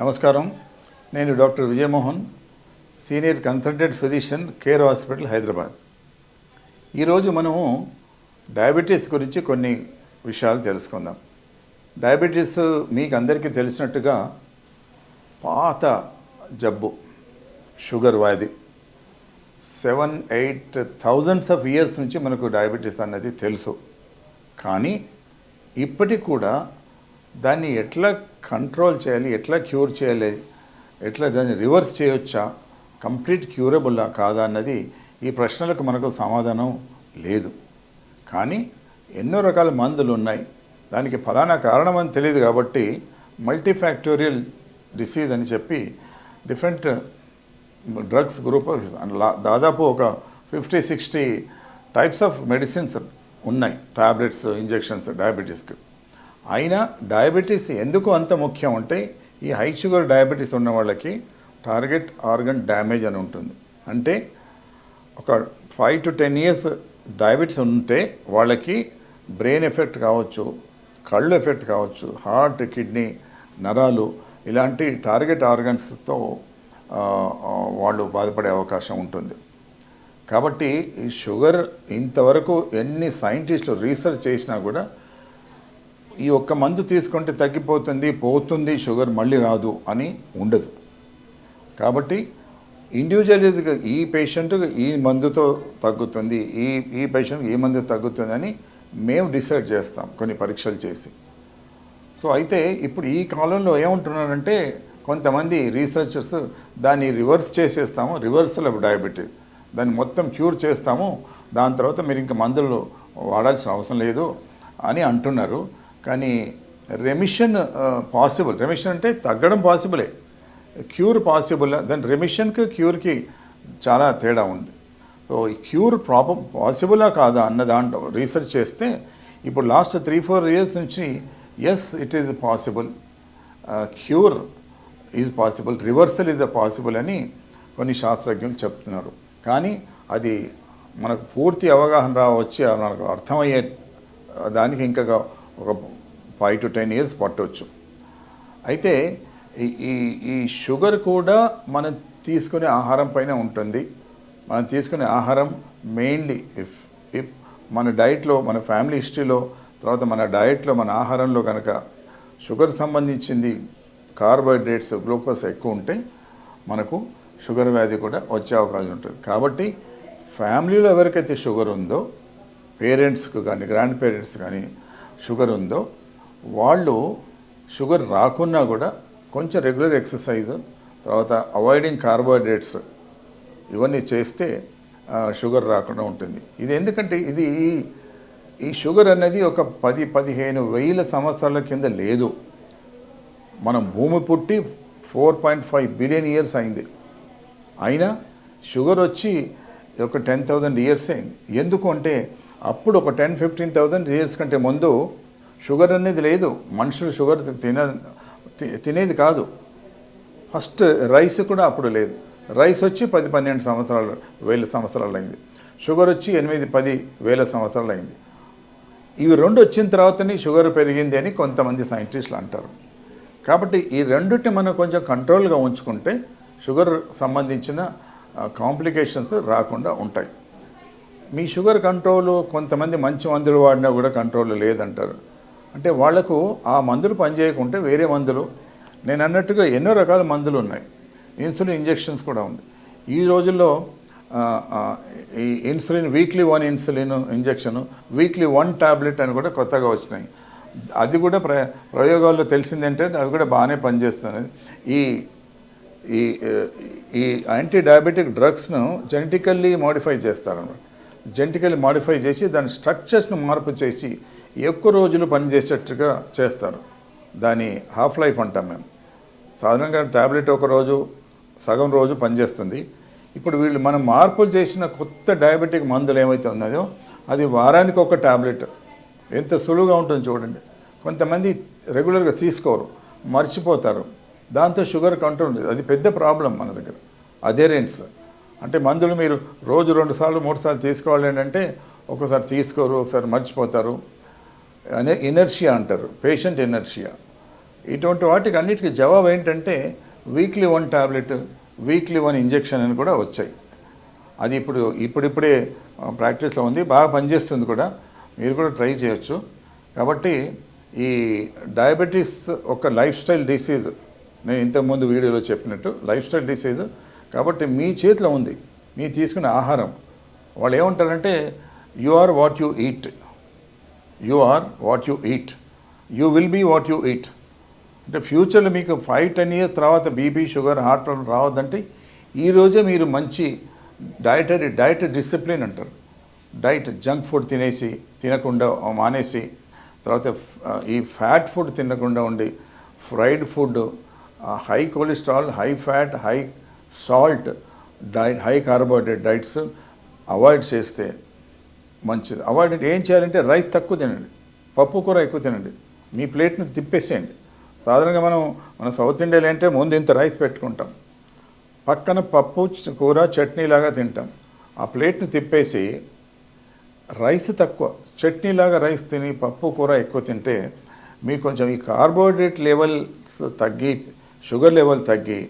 నమస్కారం. నేను doctor Vijayamohan senior consultant physician Care hospital Hyderabad. ఈరోజు మనము డయాబెటీస్ గురించి కొన్ని విషయాలు తెలుసుకుందాం. డయాబెటీస్ మీకు అందరికీ తెలిసినట్టుగా పాత జబ్బు షుగర్ వ్యాధి. Seven eight thousands of years నుంచి మనకు డయాబెటీస్ అన్నది తెలుసు. కానీ ఇప్పటికి కూడా దాన్ని ఎట్లా కంట్రోల్ చేయాలి ఎట్లా క్యూర్ చేయాలి ఎట్లా దాన్ని రివర్స్ చేయొచ్చా? కంప్లీట్ క్యూరబుల్లా కాదా అన్నది ఈ ప్రశ్నలకు మనకు సమాధానం లేదు. కానీ ఎన్నో రకాల మందులు ఉన్నాయి. దానికి ఫలానా కారణం అని తెలియదు కాబట్టి మల్టీఫ్యాక్టోరియల్ డిసీజ్ అని చెప్పి డిఫరెంట్ డ్రగ్స్ గ్రూప్ దాదాపు ఒక fifty sixty types of medicines ఉన్నాయి. టాబ్లెట్స్ ఇంజెక్షన్స్ డయాబెటీస్కి అయినా డయాబెటీస్ ఎందుకు అంత ముఖ్యం అంటే ఈ హై షుగర్ డయాబెటీస్ ఉన్న వాళ్ళకి టార్గెట్ ఆర్గన్ డ్యామేజ్ అని ఉంటుంది. అంటే ఒక five to ten years diabetes ఉంటే వాళ్ళకి బ్రెయిన్ ఎఫెక్ట్ కావచ్చు కళ్ళు ఎఫెక్ట్ కావచ్చు హార్ట్ కిడ్నీ నరాలు ఇలాంటి టార్గెట్ ఆర్గన్స్తో వాళ్ళు బాధపడే అవకాశం ఉంటుంది. కాబట్టి ఈ షుగర్ ఇంతవరకు ఎన్ని సైంటిస్టులు రీసెర్చ్ చేసినా కూడా ఈ ఒక్క మందు తీసుకుంటే తగ్గిపోతుంది పోతుంది షుగర్ మళ్ళీ రాదు అని ఉండదు. కాబట్టి ఇండివిజువల్గా ఈ పేషెంట్ ఈ మందుతో తగ్గుతుంది ఈ ఈ పేషెంట్ ఈ మందు తగ్గుతుంది అని మేము డిసైడ్ చేస్తాం కొన్ని పరీక్షలు చేసి. సో అయితే ఇప్పుడు ఈ కాలంలో ఏమంటున్నారంటే కొంతమంది రీసెర్చర్స్ దాన్ని రివర్స్ చేసేస్తాము రివర్సల్ ఆఫ్ డయాబెటీస్ దాన్ని మొత్తం క్యూర్ చేస్తాము దాని తర్వాత మీరు ఇంకా మందులు వాడాల్సిన అవసరం లేదు అని అంటున్నారు. కానీ రెమిషన్ పాసిబుల్ రెమిషన్ అంటే తగ్గడం పాసిబులే క్యూర్ పాసిబుల్ దాని రెమిషన్కి క్యూర్కి చాలా తేడా ఉంది. సో ఈ క్యూర్ ప్రాపర్ పాసిబులా కాదా అన్న దాంట్లో రీసెర్చ్ చేస్తే ఇప్పుడు లాస్ట్ త్రీ ఫోర్ ఇయర్స్ నుంచి yes it is possible cure is possible reversal is possible అని కొన్ని శాస్త్రజ్ఞులు చెప్తున్నారు. కానీ అది మనకు పూర్తి అవగాహన రా వచ్చి మనకు అర్థమయ్యే దానికి ఇంకా ఒక ఫైవ్ టు టెన్ ఇయర్స్ పట్టవచ్చు అయితే ఈ ఈ ఈ షుగర్ కూడా మనం తీసుకునే ఆహారం పైన ఉంటుంది. మనం తీసుకునే ఆహారం మెయిన్లీ ఇఫ్ ఇఫ్ మన డైట్లో మన ఫ్యామిలీ హిస్టరీలో తర్వాత మన డయట్లో మన ఆహారంలో కనుక షుగర్ సంబంధించింది కార్బోహైడ్రేట్స్ గ్లూకోజ్ ఎక్కువ ఉంటే మనకు షుగర్ వ్యాధి కూడా వచ్చే అవకాశం ఉంటుంది. కాబట్టి ఫ్యామిలీలో ఎవరికైతే షుగర్ ఉందో పేరెంట్స్కి కానీ గ్రాండ్ పేరెంట్స్ కానీ షుగర్ ఉందో వాళ్ళు షుగర్ రాకున్నా కూడా కొంచెం రెగ్యులర్ ఎక్సర్సైజ్ తర్వాత అవాయిడింగ్ కార్బోహైడ్రేట్స్ ఇవన్నీ చేస్తే షుగర్ రాకుండా ఉంటుంది. ఇది ఎందుకంటే ఇది ఈ- ఈ షుగర్ అనేది ఒక పది పదిహేను వేల సంవత్సరాల కింద లేదు. మనం భూమి పుట్టి four point five billion years అయింది. అయినా షుగర్ వచ్చి ఒక టెన్ థౌజండ్ ఇయర్స్ అయింది. ఎందుకు అంటే అప్పుడు ఒక టెన్ ఫిఫ్టీన్ థౌజండ్ ఇయర్స్ కంటే ముందు షుగర్ అనేది లేదు. మనుషులు షుగర్ తిన తి- తినేది కాదు. ఫస్ట్ రైస్ కూడా అప్పుడు లేదు. రైస్ వచ్చి పది పన్నెండు సంవత్సరాలు వేల సంవత్సరాలు అయింది. షుగర్ వచ్చి ఎనిమిది పది వేల సంవత్సరాలు అయింది. ఇవి రెండు వచ్చిన తర్వాతనే షుగర్ పెరిగింది అని కొంతమంది సైంటిస్టులు అంటారు. కాబట్టి ఈ రెండింటిని మనం కొంచెం కంట్రోల్గా ఉంచుకుంటే షుగర్ సంబంధించిన కాంప్లికేషన్స్ రాకుండా ఉంటాయి. మీ షుగర్ కంట్రోల్ కొంతమంది మంచి మందులు వాడినా కూడా కంట్రోల్ లేదంటారు. అంటే వాళ్ళకు ఆ మందులు పనిచేయకుంటే వేరే మందులు. నేను అన్నట్టుగా ఎన్నో రకాల మందులు ఉన్నాయి. ఇన్సులిన్ ఇంజెక్షన్స్ కూడా ఉంది. ఈ రోజుల్లో ఈ insulin weekly one insulin injection weekly one tablet అని కూడా కొత్తగా వచ్చినాయి. అది కూడా ప్ర ప్రయోగాల్లో తెలిసిందంటే అవి కూడా బాగానే పనిచేస్తున్నాయి ఈ ఈ ఈ యాంటీ డయాబెటిక్ డ్రగ్స్ను జెనెటికల్లీ మోడిఫై చేస్తారన్నమాట. జెనెటికల్లీ మాడిఫై చేసి దాని స్ట్రక్చర్స్ను మార్పు చేసి ఎక్కువ రోజులు పనిచేసేట్టుగా చేస్తారు. దాని హాఫ్ లైఫ్ అంటాం మేము. సాధారణంగా ట్యాబ్లెట్ ఒక రోజు సగం రోజు పనిచేస్తుంది ఇప్పుడు వీళ్ళు మనం మార్పులు చేసిన కొత్త డయాబెటిక్ మందులు ఏమైతే ఉన్నాయో అది వారానికి ఒక ట్యాబ్లెట్ ఎంత సులువుగా ఉంటుంది చూడండి. కొంతమంది రెగ్యులర్గా తీసుకోరు మర్చిపోతారు. దాంతో షుగర్ కంట్రోల్ లేదు అది పెద్ద ప్రాబ్లం మన దగ్గర. అదేరెంట్స్. అంటే మందులు మీరు రోజు రెండు సార్లు మూడు సార్లు తీసుకోవాలి అంటే ఒకసారి తీసుకోరు ఒకసారి మర్చిపోతారు. అనే ఇనర్షియా అంటారు పేషెంట్ ఎనర్షియా ఇటువంటి వాటికి అన్నిటికీ జవాబు ఏంటంటే weekly one tablet weekly one injection అని కూడా వచ్చాయి. అది ఇప్పుడు ఇప్పుడిప్పుడే ప్రాక్టీస్లో ఉంది బాగా పనిచేస్తుంది కూడా. మీరు కూడా ట్రై చేయొచ్చు. కాబట్టి ఈ డయాబెటీస్ ఒక లైఫ్ స్టైల్ డిసీజ్. నేను ఇంతకుముందు వీడియోలో చెప్పినట్టు లైఫ్ స్టైల్ డిసీజ్. కాబట్టి మీ చేతిలో ఉంది మీ తీసుకునే ఆహారం. వాళ్ళు ఏమంటారంటే you are what you eat. You are what you eat you will be what you eat అంటే ఫ్యూచర్లో మీకు ఫైవ్ టెన్ ఇయర్స్ తర్వాత బీపీ షుగర్ హార్ట్ ప్రాబ్లం రావద్దంటే ఈరోజే మీరు మంచి డయటరీ డైట్ డిసిప్లిన్ అంటారు. డైట్ జంక్ ఫుడ్ తినేసి తినకుండా మానేసి తర్వాత ఈ ఫ్యాట్ ఫుడ్ తినకుండా ఉండి fried food high cholesterol high fat high salt diet high carbohydrate diets avoid చేస్తే మంచిది. అవాయిడ్ అంటే ఏం చేయాలంటే రైస్ తక్కువ తినండి. పప్పు కూర ఎక్కువ తినండి. మీ ప్లేట్ని తిప్పేసేయండి సాధారణంగా మనం మన సౌత్ ఇండియాలో అంటే ముందు ఇంత రైస్ పెట్టుకుంటాం. పక్కన పప్పు కూర చట్నీ లాగా తింటాం. ఆ ప్లేట్ని తిప్పేసి రైస్ తక్కువ చట్నీలాగా రైస్ తిని పప్పు కూర ఎక్కువ తింటే మీకు కొంచెం ఈ కార్బోహైడ్రేట్ లెవెల్స్ తగ్గి షుగర్ లెవెల్ తగ్గి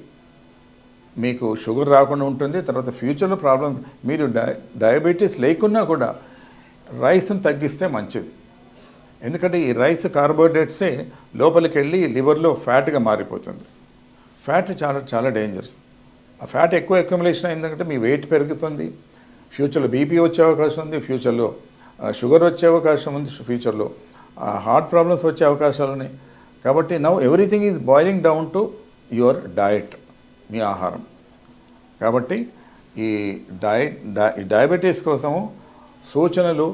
మీకు షుగర్ రాకుండా ఉంటుంది. తర్వాత ఫ్యూచర్లో ప్రాబ్లం మీరు డై డయాబెటీస్ లేకున్నా కూడా రైస్ని తగ్గిస్తే మంచిది. ఎందుకంటే ఈ రైస్ కార్బోహైడ్రేట్సే లోపలికి వెళ్ళి లివర్లో ఫ్యాట్గా మారిపోతుంది. ఫ్యాట్ చాలా చాలా డేంజరస్. ఆ ఫ్యాట్ ఎక్కువ అక్యుములేషన్ అయిందంటే మీ వెయిట్ పెరుగుతుంది. ఫ్యూచర్లో బీపీ వచ్చే అవకాశం ఉంది. ఫ్యూచర్లో షుగర్ వచ్చే అవకాశం ఉంది. ఫ్యూచర్లో హార్ట్ ప్రాబ్లమ్స్ వచ్చే అవకాశాలు ఉన్నాయి. కాబట్టి now everything is boiling down to your diet మీ ఆహారం. కాబట్టి ఈ డయట్ డయాబెటీస్ కోసము సూచనలు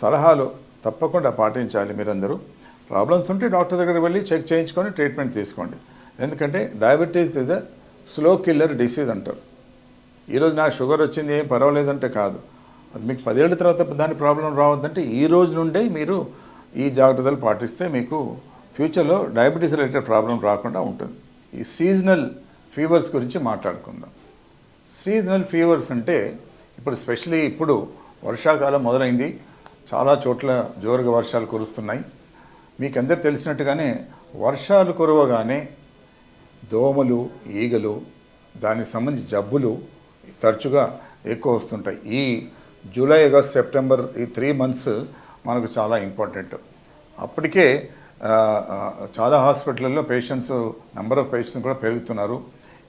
సలహాలు తప్పకుండా పాటించాలి మీరందరూ. ప్రాబ్లమ్స్ ఉంటే డాక్టర్ దగ్గర వెళ్ళి చెక్ చేయించుకొని ట్రీట్మెంట్ తీసుకోండి. ఎందుకంటే diabetes is a slow killer disease అంటారు. ఈరోజు నాకు షుగర్ వచ్చింది ఏం పర్వాలేదంటే కాదు. అది మీకు పదేళ్ళ తర్వాత దాని ప్రాబ్లం రావద్దంటే ఈ రోజు నుండే మీరు ఈ జాగ్రత్తలు పాటిస్తే మీకు ఫ్యూచర్లో డయాబెటీస్ రిలేటెడ్ ప్రాబ్లం రాకుండా ఉంటుంది. ఈ సీజనల్ ఫీవర్స్ గురించి మాట్లాడుకుందాం. సీజనల్ ఫీవర్స్ అంటే ఇప్పుడు స్పెషలీ ఇప్పుడు వర్షాకాలం మొదలైంది. చాలా చోట్ల జోరుగా వర్షాలు కురుస్తున్నాయి. మీకు తెలిసినట్టుగానే వర్షాలు కురవగానే దోమలు ఈగలు దానికి సంబంధించి జబ్బులు తరచుగా ఎక్కువ వస్తుంటాయి. ఈ జూలై ఆగస్ట్ సెప్టెంబర్ ఈ త్రీ మంత్స్ మనకు చాలా ఇంపార్టెంట్. అప్పటికే చాలా హాస్పిటల్లో పేషెంట్స్ నెంబర్ ఆఫ్ పేషెంట్స్ కూడా పెరుగుతున్నారు.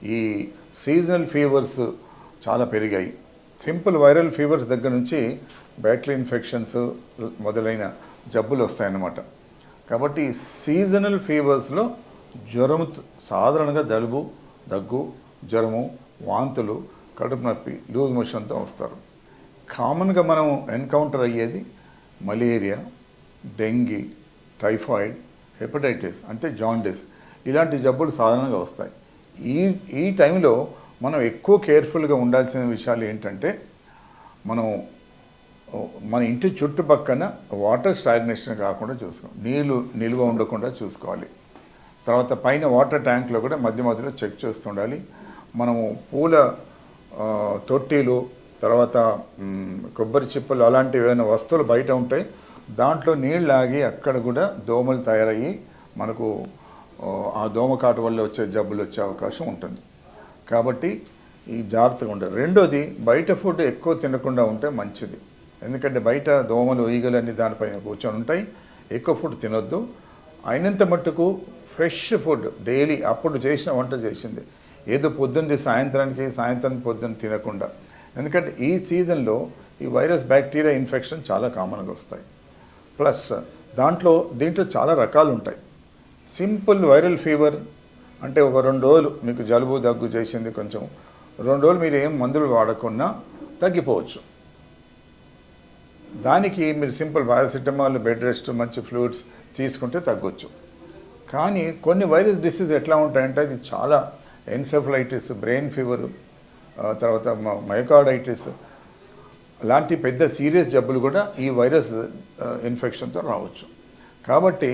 ఈ సీజనల్ ఫీవర్స్ చాలా పెరిగాయి. సింపుల్ వైరల్ ఫీవర్స్ దగ్గర నుంచి బ్యాక్టీరియల్ ఇన్ఫెక్షన్స్ మొదలైన జబ్బులు వస్తాయన్నమాట. కాబట్టి సీజనల్ ఫీవర్స్లో జ్వరం సాధారణంగా జలుబు దగ్గు జ్వరము వాంతులు కడుపు నొప్పి లూజ్ మోషన్తో వస్తారు. కామన్గా మనం ఎన్కౌంటర్ అయ్యేది మలేరియా డెంగీ టైఫాయిడ్ హెపటైటిస్ అంటే జాండిస్. ఇలాంటి జబ్బులు సాధారణంగా వస్తాయి. ఈ ఈ టైంలో మనం ఎక్కువ కేర్ఫుల్గా ఉండాల్సిన విషయాలు ఏంటంటే మనం మన ఇంటి చుట్టుపక్కన వాటర్ స్టాగ్నేషన్ కాకుండా చూసుకోవాలి నీళ్ళు నిల్వ ఉండకుండా చూసుకోవాలి. తర్వాత పైన వాటర్ ట్యాంక్లో కూడా మధ్య మధ్యలో చెక్ చేస్తుండాలి. మనము పూల తొట్టీలు తొట్టిలు తర్వాత కొబ్బరి చిప్పలు అలాంటివి ఏమైనా వస్తువులు బయట ఉంటాయి దాంట్లో నీళ్ళు ఆగి అక్కడ కూడా దోమలు తయారయ్యి మనకు ఆ, ఆ దోమకాటు వల్ల వచ్చే జబ్బులు వచ్చే అవకాశం ఉంటుంది. కాబట్టి ఈ జాగ్రత్తగా ఉండాలి. రెండోది బయట ఫుడ్ ఎక్కువ తినకుండా ఉంటే మంచిది. ఎందుకంటే బయట దోమలు ఈగలు అన్ని దానిపైన కూర్చొని ఉంటాయి. ఎక్కువ ఫుడ్ తినొద్దు. అయినంత మట్టుకు ఫ్రెష్ ఫుడ్ డైలీ అప్పుడు చేసిన వంట చేసింది. ఏదో పొద్దున్నది సాయంత్రానికి సాయంత్రం పొద్దున్న తినకుండా. ఎందుకంటే ఈ సీజన్లో ఈ వైరస్ బ్యాక్టీరియా ఇన్ఫెక్షన్ చాలా కామన్గా వస్తాయి. ప్లస్ దాంట్లో దీంట్లో చాలా రకాలు ఉంటాయి. సింపుల్ వైరల్ ఫీవర్ అంటే ఒక రెండు రోజులు మీకు జలుబు దగ్గు చేసింది కొంచెం. రెండు రోజులు మీరు ఏం మందులు వాడకుండా తగ్గిపోవచ్చు. దానికి మీరు సింపుల్ పారాసిటమాల్ బెడ్ రెస్ట్ మంచి ఫ్లూయిడ్స్ తీసుకుంటే తగ్గొచ్చు. కానీ కొన్ని వైరస్ డిసీజ్ ఎట్లా ఉంటాయంటే అది చాలా ఎన్సెఫలైటిస్ బ్రెయిన్ ఫీవర్ తర్వాత మైకార్డైటిస్ లాంటి పెద్ద సీరియస్ జబ్బులు కూడా ఈ వైరస్ ఇన్ఫెక్షన్తో రావచ్చు. కాబట్టి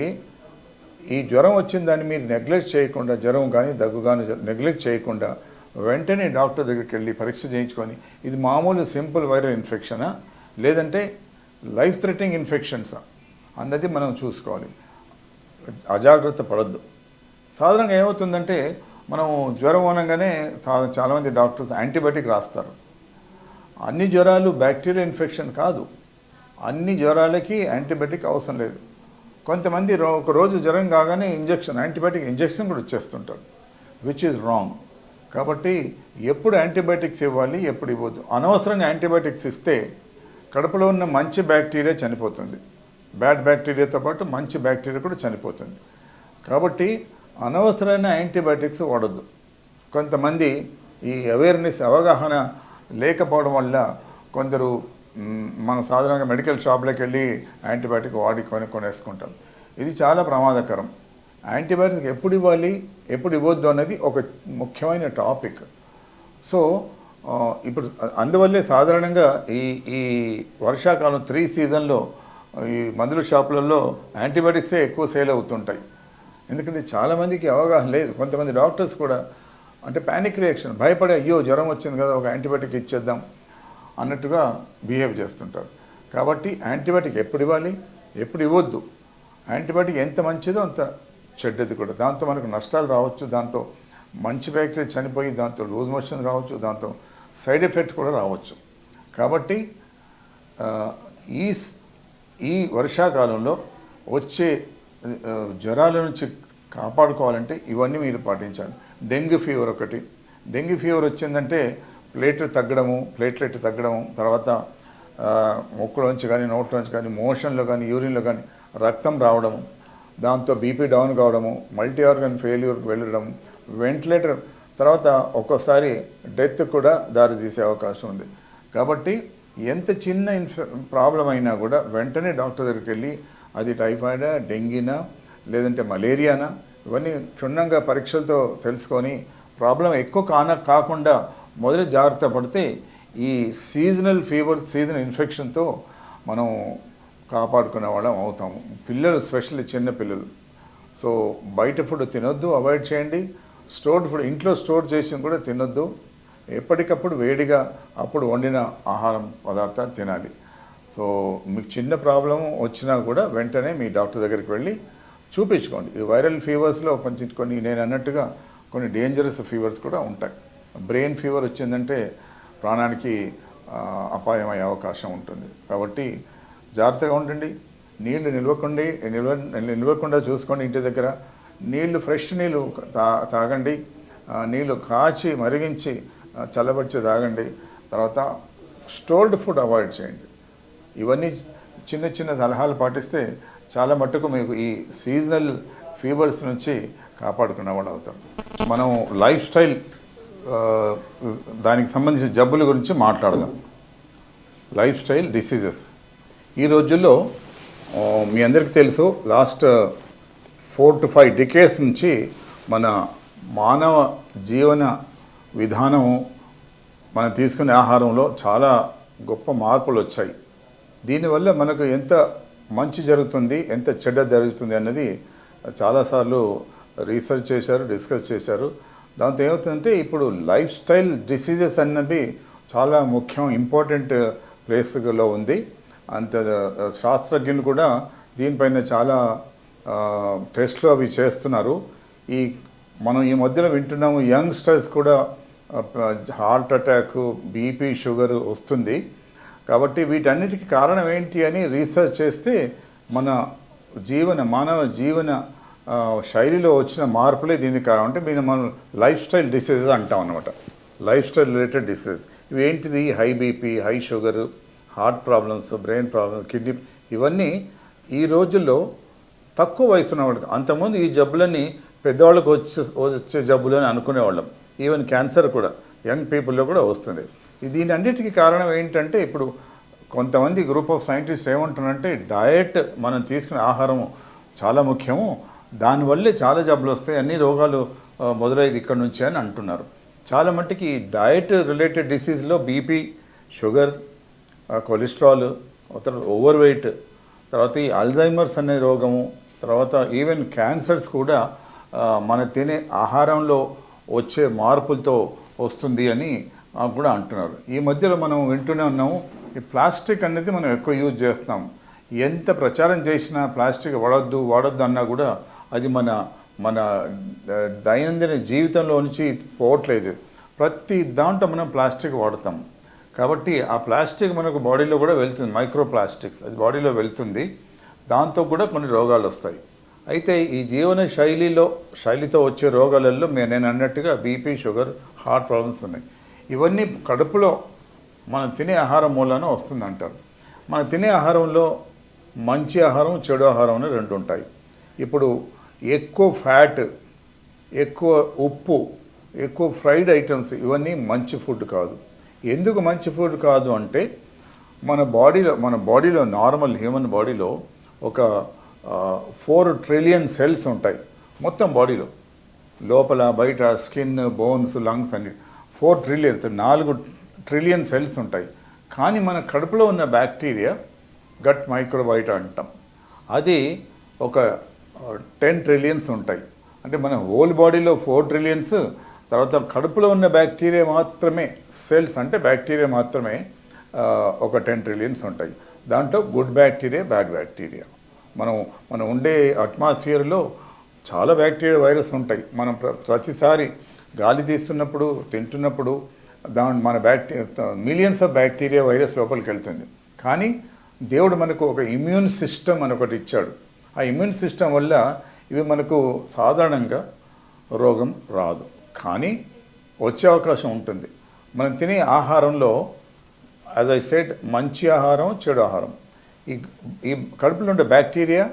ఈ జ్వరం వచ్చిన దాన్ని మీరు నెగ్లెక్ట్ చేయకుండా జ్వరం కానీ దగ్గు కానీ నెగ్లెక్ట్ చేయకుండా వెంటనే డాక్టర్ దగ్గరికి వెళ్ళి పరీక్ష చేయించుకొని ఇది మామూలు సింపుల్ వైరల్ ఇన్ఫెక్షనా? లేదంటే లైఫ్ థ్రెటనింగ్ ఇన్ఫెక్షన్సా? అన్నది మనం చూసుకోవాలి. అజాగ్రత్త పడద్దు. సాధారణంగా ఏమవుతుందంటే మనం జ్వరం అనగానే చాలామంది డాక్టర్స్ యాంటీబయాటిక్ రాస్తారు. అన్ని జ్వరాలు బ్యాక్టీరియల్ ఇన్ఫెక్షన్ కాదు. అన్ని జ్వరాలకి యాంటీబయాటిక్ అవసరం లేదు. కొంతమంది రో- ఒక రోజు జ్వరం కాగానే ఇంజెక్షన్ యాంటీబయాటిక్ ఇంజెక్షన్ కూడా ఇచ్చేస్తుంటారు. విచ్ ఈజ్ రాంగ్ కాబట్టి ఎప్పుడు యాంటీబయాటిక్స్ ఇవ్వాలి ఎప్పుడు ఇవ్వద్దు. అనవసరంగా యాంటీబయాటిక్స్ ఇస్తే కడుపులో ఉన్న మంచి బ్యాక్టీరియా చనిపోతుంది. బ్యాడ్ బ్యాక్టీరియాతో పాటు మంచి బ్యాక్టీరియా కూడా చనిపోతుంది. కాబట్టి అనవసరమైన యాంటీబయాటిక్స్ వాడద్దు. కొంతమంది ఈ అవేర్నెస్ అవగాహన లేకపోవడం వల్ల కొందరు మనం సాధారణంగా మెడికల్ షాప్లోకి వెళ్ళి యాంటీబయాటిక్ వాడి కొని కొనేసుకుంటాం. ఇది చాలా ప్రమాదకరం. యాంటీబయాటిక్ ఎప్పుడు ఇవ్వాలి ఎప్పుడు ఇవ్వద్దు అనేది ఒక ముఖ్యమైన టాపిక్. సో ఇప్పుడు అందువల్లే సాధారణంగా ఈ ఈ వర్షాకాలం త్రీ సీజన్లో ఈ మందుల షాపులలో యాంటీబయాటిక్సే ఎక్కువ సేల్ అవుతుంటాయి. ఎందుకంటే చాలామందికి అవగాహన లేదు. కొంతమంది డాక్టర్స్ కూడా అంటే ప్యానిక్ రియాక్షన్ భయపడే అయ్యో జ్వరం వచ్చింది కదా ఒక యాంటీబయాటిక్ ఇచ్చేద్దాం. అన్నట్టుగా బిహేవ్ చేస్తుంటారు. కాబట్టి యాంటీబయాటిక్ ఎప్పుడు ఇవ్వాలి? ఎప్పుడు ఇవ్వద్దు. యాంటీబయాటిక్ ఎంత మంచిదో అంత చెడ్డది కూడా. దాంతో మనకు నష్టాలు రావచ్చు దాంతో మంచి బ్యాక్టీరియా చనిపోయి దాంతో లూజ్ మోషన్ రావచ్చు దాంతో సైడ్ ఎఫెక్ట్ కూడా రావచ్చు. కాబట్టి ఈ ఈ వర్షాకాలంలో వచ్చే జ్వరాల నుంచి కాపాడుకోవాలంటే ఇవన్నీ మీరు పాటించాలి. డెంగ్యూ ఫీవర్ ఒకటి. డెంగ్యూ ఫీవర్ వచ్చిందంటే ప్లేట్లు తగ్గడము ప్లేట్లెట్ తగ్గడము తర్వాత ముక్కులోంచి కానీ నోట్లోంచి కానీ మోషన్లో కానీ యూరిన్లో కానీ రక్తం రావడము దాంతో బీపీ డౌన్ కావడము మల్టీ ఆర్గన్ ఫెయిల్యూర్కి వెళ్ళడం వెంటిలేటర్ తర్వాత ఒక్కోసారి డెత్ కూడా దారి తీసే అవకాశం ఉంది. కాబట్టి ఎంత చిన్న ఇన్ఫె ప్రాబ్లం అయినా కూడా వెంటనే డాక్టర్ దగ్గరికి వెళ్ళి అది టైఫాయిడా డెంగీనా లేదంటే మలేరియానా ఇవన్నీ క్షుణ్ణంగా పరీక్షలతో తెలుసుకొని ప్రాబ్లం ఎక్కువ కాన కాకుండా మొదటి జాగ్రత్త పడితే ఈ సీజనల్ ఫీవర్ సీజనల్ ఇన్ఫెక్షన్తో మనం కాపాడుకునే వాళ్ళం అవుతాము. పిల్లలు స్పెషల్లీ చిన్న పిల్లలు. సో బయట ఫుడ్ తినొద్దు అవాయిడ్ చేయండి. స్టోర్డ్ ఫుడ్ ఇంట్లో స్టోర్ చేసింది కూడా తినొద్దు. ఎప్పటికప్పుడు వేడిగా అప్పుడు వండిన ఆహారం పదార్థాలు తినాలి. సో మీకు చిన్న ప్రాబ్లం వచ్చినా కూడా వెంటనే మీ డాక్టర్ దగ్గరికి వెళ్ళి చూపించుకోండి. ఈ వైరల్ ఫీవర్స్లో కొంచెం కొన్ని నేను అన్నట్టుగా కొన్ని డేంజరస్ ఫీవర్స్ కూడా ఉంటాయి. బ్రెయిన్ ఫీవర్ వచ్చిందంటే ప్రాణానికి అపాయం అయ్యే అవకాశం ఉంటుంది. కాబట్టి జాగ్రత్తగా ఉండండి. నీళ్ళు నిల్వకండి నిల్వ నిల్వకుండా చూసుకోండి ఇంటి దగ్గర. నీళ్ళు ఫ్రెష్ నీళ్ళు తా తాగండి. నీళ్ళు నీళ్ళు కాచి మరిగించి చల్లబరిచి తాగండి. తర్వాత స్టోర్డ్ ఫుడ్ అవాయిడ్ చేయండి. ఇవన్నీ చిన్న చిన్న సలహాలు పాటిస్తే చాలా మట్టుకు మీకు ఈ సీజనల్ ఫీవర్స్ నుంచి కాపాడుకున్న వాళ్ళు అవుతాం మనం లైఫ్ స్టైల్ దానికి సంబంధించిన జబ్బుల గురించి మాట్లాడదాం. లైఫ్ స్టైల్ డిసీజెస్ ఈ రోజుల్లో మీ అందరికీ తెలుసు last four to five decades నుంచి మన మానవ జీవన విధానం మనం తీసుకునే ఆహారంలో చాలా గొప్ప మార్పులు వచ్చాయి. దీనివల్ల మనకు ఎంత మంచి జరుగుతుంది ఎంత చెడ్డ జరుగుతుంది అన్నది చాలాసార్లు రీసెర్చ్ చేశారు డిస్కస్ చేశారు. దాంతో ఏమవుతుందంటే ఇప్పుడు లైఫ్ స్టైల్ డిసీజెస్ అన్నది చాలా ముఖ్యం ఇంపార్టెంట్ ప్లేస్లో ఉంది. అంత శాస్త్రజ్ఞులు కూడా దీనిపైన చాలా టెస్ట్లు అవి చేస్తున్నారు. ఈ మనం ఈ మధ్యలో వింటున్నాము యంగ్స్టర్స్ కూడా హార్ట్ అటాక్ బీపీ షుగర్ వస్తుంది. కాబట్టి వీటన్నిటికీ కారణం ఏంటి అని రీసెర్చ్ చేస్తే మన జీవన మానవ జీవన శైలిలో వచ్చిన మార్పులే దీనికి కారణం. అంటే మీరు మనం లైఫ్ స్టైల్ డిసీజెస్ అంటాం అనమాట లైఫ్ స్టైల్ రిలేటెడ్ డిసీజెస్. ఇవి ఏంటిది? High BP high sugar heart problems brain problems kidney ఇవన్నీ ఈ రోజుల్లో తక్కువ వయసు ఉన్నవాళ్ళకి అంతకుముందు ఈ జబ్బులన్నీ పెద్దవాళ్ళకి వచ్చే వచ్చే జబ్బులు అని అనుకునేవాళ్ళం. ఈవెన్ క్యాన్సర్ కూడా యంగ్ పీపుల్లో కూడా వస్తుంది. దీని అన్నిటికీ కారణం ఏంటంటే ఇప్పుడు కొంతమంది గ్రూప్ ఆఫ్ సైంటిస్ట్ ఏమంటున్నారంటే డయట్ మనం తీసుకునే ఆహారం చాలా ముఖ్యము. దానివల్లే చాలా జబ్బులు వస్తాయి అన్ని రోగాలు మొదలయ్యేది ఇక్కడ నుంచి అని అంటున్నారు. చాలా మట్టుకి డయట్ రిలేటెడ్ డిసీజ్లో బీపీ షుగర్ కొలెస్ట్రాల్ తర్వాత ఓవర్ వెయిట్ తర్వాత ఈ అల్జైమర్స్ అనే రోగము తర్వాత ఈవెన్ క్యాన్సర్స్ కూడా మన తినే ఆహారంలో వచ్చే మార్పులతో వస్తుంది అని కూడా అంటున్నారు. ఈ మధ్యలో మనం వింటూనే ఉన్నాము ఈ ప్లాస్టిక్ అనేది మనం ఎక్కువ యూజ్ చేస్తాం. ఎంత ప్రచారం చేసినా ప్లాస్టిక్ వాడొద్దు వాడొద్దు అన్నా కూడా అది మన మన దైనందిన జీవితంలో నుంచి పోవట్లేదు. ప్రతి దాంట్లో మనం ప్లాస్టిక్ వాడతాం. కాబట్టి ఆ ప్లాస్టిక్ మనకు బాడీలో కూడా వెళ్తుంది మైక్రో ప్లాస్టిక్స్ అది బాడీలో వెళ్తుంది. దాంతో కూడా కొన్ని రోగాలు వస్తాయి. అయితే ఈ జీవన శైలిలో శైలితో వచ్చే రోగాలలో మే- నేను అన్నట్టుగా బీపీ షుగర్ హార్ట్ ప్రాబ్లమ్స్ ఉన్నాయి. ఇవన్నీ కడుపులో మనం తినే ఆహారం మూలాన వస్తుంది అంటారు మనం తినే ఆహారంలో మంచి ఆహారం చెడు ఆహారం అని రెండు ఉంటాయి. ఇప్పుడు ఎక్కువ ఫ్యాట్ ఎక్కువ ఉప్పు ఎక్కువ ఫ్రైడ్ ఐటమ్స్ ఇవన్నీ మంచి ఫుడ్ కాదు. ఎందుకు మంచి ఫుడ్ కాదు అంటే మన బాడీలో మన బాడీలో నార్మల్ హ్యూమన్ బాడీలో ఒక ఫోర్ ట్రిలియన్ సెల్స్ ఉంటాయి మొత్తం బాడీలో. లోపల బయట స్కిన్ బోన్స్ లంగ్స్ అన్ని ఫోర్ ట్రిలియన్స్ నాలుగు ట్రిలియన్ సెల్స్ ఉంటాయి. కానీ మన కడుపులో ఉన్న బ్యాక్టీరియా గట్ మైక్రోబైట్ అంటాం. అది ఒక టెన్ ట్రిలియన్స్ ఉంటాయి. అంటే మన హోల్ బాడీలో ఫోర్ ట్రిలియన్స్ తర్వాత కడుపులో ఉన్న బ్యాక్టీరియా మాత్రమే సెల్స్ అంటే బ్యాక్టీరియా మాత్రమే ఒక టెన్ ట్రిలియన్స్ ఉంటాయి. దాంట్లో గుడ్ బ్యాక్టీరియా బ్యాడ్ బ్యాక్టీరియా మనం మనం ఉండే అట్మాస్ఫియర్లో చాలా బ్యాక్టీరియా వైరస్ ఉంటాయి. మనం ప్ర- ప్రతిసారి గాలి తీస్తున్నప్పుడు తింటున్నప్పుడు దాని మన bacteria millions of bacteria virus లోపలికి వెళ్తుంది కానీ దేవుడు మనకు ఒక ఇమ్యూన్ సిస్టమ్ అని ఒకటి ఇచ్చాడు. ఆ ఇమ్యూన్ సిస్టమ్ వల్ల ఇవి మనకు సాధారణంగా రోగం రాదు. కానీ వచ్చే అవకాశం ఉంటుంది. మనం తినే ఆహారంలో యాజ్ ఐ సెడ్ మంచి ఆహారం చెడు ఆహారం. ఈ ఈ కడుపులో ఉండే bacteria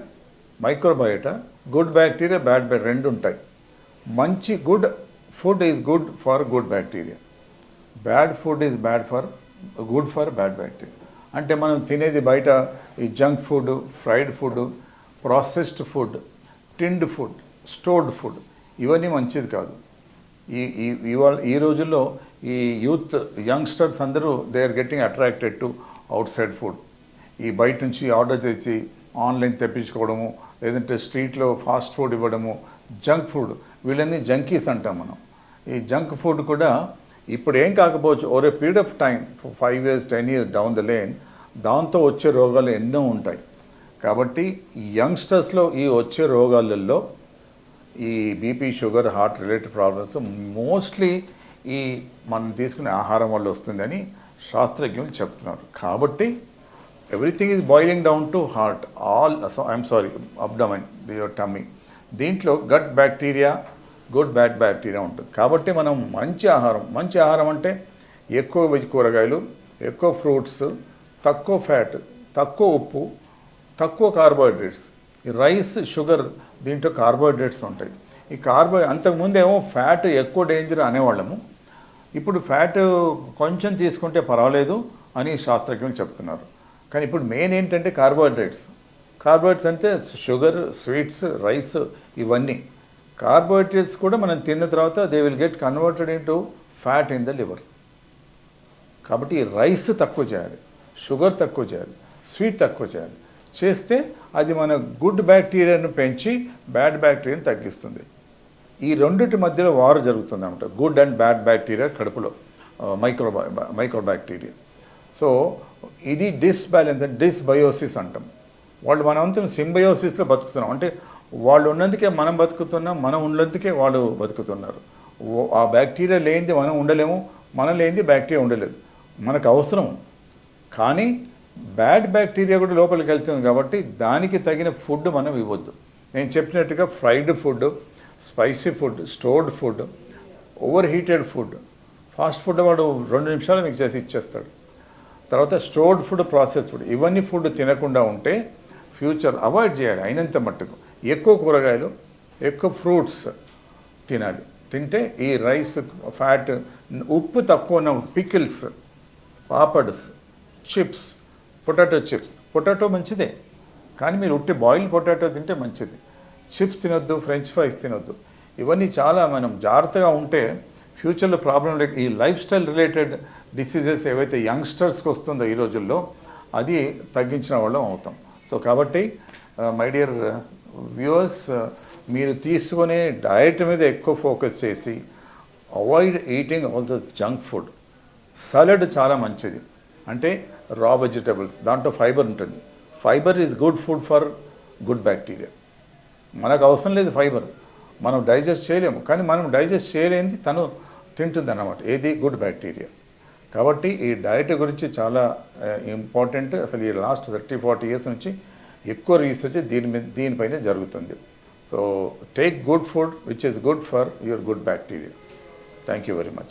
microbiota good bacteria bad bad రెండు ఉంటాయి. మంచి good food is good for good bacteria bad food is bad for good for bad bacteria అంటే మనం తినేది బయట ఈ junk food fried food processed food tinned food stored food ఇవన్నీ మంచిది కాదు. ఈ ఈ ఇవాళ ఈ రోజుల్లో ఈ యూత్ యంగ్స్టర్స్ అందరూ they are getting attracted to outside food. ఈ బయట నుంచి ఆర్డర్ చేసి ఆన్లైన్ తెప్పించుకోవడము లేదంటే స్ట్రీట్లో ఫాస్ట్ ఫుడ్ ఇవ్వడము జంక్ ఫుడ్ వీళ్ళని జంకీస్ అంటాం మనం. ఈ జంక్ ఫుడ్ కూడా ఇప్పుడు ఏం కాకపోవచ్చు over period of time five years ten years down the lane దాంతో వచ్చే రోగాలు ఎన్నో ఉంటాయి. కాబట్టి యంగ్స్టర్స్లో ఈ వచ్చే రోగాలలో ఈ BP sugar heart related problems mostly ఈ మనం తీసుకునే ఆహారం వల్ల వస్తుందని శాస్త్రజ్ఞులు చెప్తున్నారు. కాబట్టి everything is boiling down to heart. All I'm sorry abdomen your tummy. దీంట్లో gut bacteria good bad bacteria ఉంటుంది. కాబట్టి మనం మంచి ఆహారం మంచి ఆహారం అంటే ఎక్కువ వెజ్ కూరగాయలు ఎక్కువ ఫ్రూట్స్ తక్కువ ఫ్యాట్ తక్కువ ఉప్పు తక్కువ కార్బోహైడ్రేట్స్ ఈ రైస్ షుగర్ దీంట్లో కార్బోహైడ్రేట్స్ ఉంటాయి. ఈ కార్బో అంతకుముందేమో ఫ్యాట్ ఎక్కువ డేంజర్ అనేవాళ్ళము. ఇప్పుడు ఫ్యాట్ కొంచెం తీసుకుంటే పర్వాలేదు అని శాస్త్రజ్ఞులు చెప్తున్నారు. కానీ ఇప్పుడు మెయిన్ ఏంటంటే కార్బోహైడ్రేట్స్ కార్బోహైడ్రేట్స్ అంటే షుగర్ స్వీట్స్ రైస్ ఇవన్నీ. కార్బోహైడ్రేట్స్ కూడా మనం తిన్న తర్వాత they will get converted in fat in the liver కాబట్టి రైస్ తక్కువ చేయాలి. షుగర్ తక్కువ చేయాలి. స్వీట్ తక్కువ చేయాలి. చేస్తే అది మన గుడ్ బ్యాక్టీరియాను పెంచి బ్యాడ్ బ్యాక్టీరియాను తగ్గిస్తుంది. ఈ రెండింటి మధ్యలో వారు జరుగుతుంది అనమాట గుడ్ అండ్ బ్యాడ్ బ్యాక్టీరియా కడుపులో మైక్రో మైక్రో బ్యాక్టీరియా సో ఇది డిస్బ్యాలెన్స్ డిస్బయోసిస్ అంటాం. వాళ్ళు మనమంతా సింబయోసిస్లో బతుకుతున్నాం. అంటే వాళ్ళు ఉన్నందుకే మనం బతుకుతున్నాం మనం ఉన్నందుకే వాళ్ళు బతుకుతున్నారు. ఆ బ్యాక్టీరియా లేనిది మనం ఉండలేము మనం లేనిది బ్యాక్టీరియా ఉండలేదు. మనకు అవసరం. కానీ బ్యాడ్ బ్యాక్టీరియా కూడా లోపలికి వెళ్తుంది కాబట్టి దానికి తగిన ఫుడ్ మనం ఇవ్వద్దు. నేను చెప్పినట్టుగా fried food spicy food stored food over heated food. Fast food వాడు రెండు నిమిషాలు మీకు చేసి ఇచ్చేస్తాడు. తర్వాత స్టోర్డ్ ఫుడ్ ప్రాసెస్ ఫుడ్. ఇవన్నీ ఫుడ్ తినకుండా ఉంటే ఫ్యూచర్ అవాయిడ్ చేయాలి అయినంత మట్టుకు. ఎక్కువ కూరగాయలు ఎక్కువ ఫ్రూట్స్ తినాలి. తింటే ఈ రైస్ ఫ్యాట్ ఉప్పు తక్కువ ఉన్న pickles papads chips potato chips. Potato మంచిదే కానీ మీరు ఉట్టి బాయిల్ పొటాటో తింటే మంచిది. చిప్స్ తినొద్దు ఫ్రెంచ్ ఫ్రైస్ తినొద్దు. ఇవన్నీ చాలా మనం జాగ్రత్తగా ఉంటే ఫ్యూచర్లో ప్రాబ్లం లేక ఈ లైఫ్ స్టైల్ రిలేటెడ్ డిసీజెస్ ఏవైతే యంగ్స్టర్స్కి వస్తుందో ఈ రోజుల్లో అది తగ్గించిన వాళ్ళం అవుతాం. సో కాబట్టి మై డియర్ వ్యూవర్స్ మీరు తీసుకునే డయట్ మీద ఎక్కువ ఫోకస్ చేసి avoid eating all the junk food. Salad చాలా మంచిది. అంటే రా వెజిటబుల్స్ దాంట్లో ఫైబర్ ఉంటుంది. Fibre is good food for good bacteria మనకు అవసరం లేదు ఫైబర్ మనం డైజెస్ట్ చేయలేము. కానీ మనం డైజెస్ట్ చేయలేనిది తను తింటుంది అన్నమాట ఏది? గుడ్ బ్యాక్టీరియా కాబట్టి ఈ డైట్ గురించి చాలా eh, ఇంపార్టెంట్ అసలు ఈ లాస్ట్ థర్టీ ఫార్టీ ఇయర్స్ నుంచి ఎక్కువ రీసెర్చ్ దీని మీద దీనిపైన జరుగుతుంది. So take good food which is good for your good bacteria thank you very much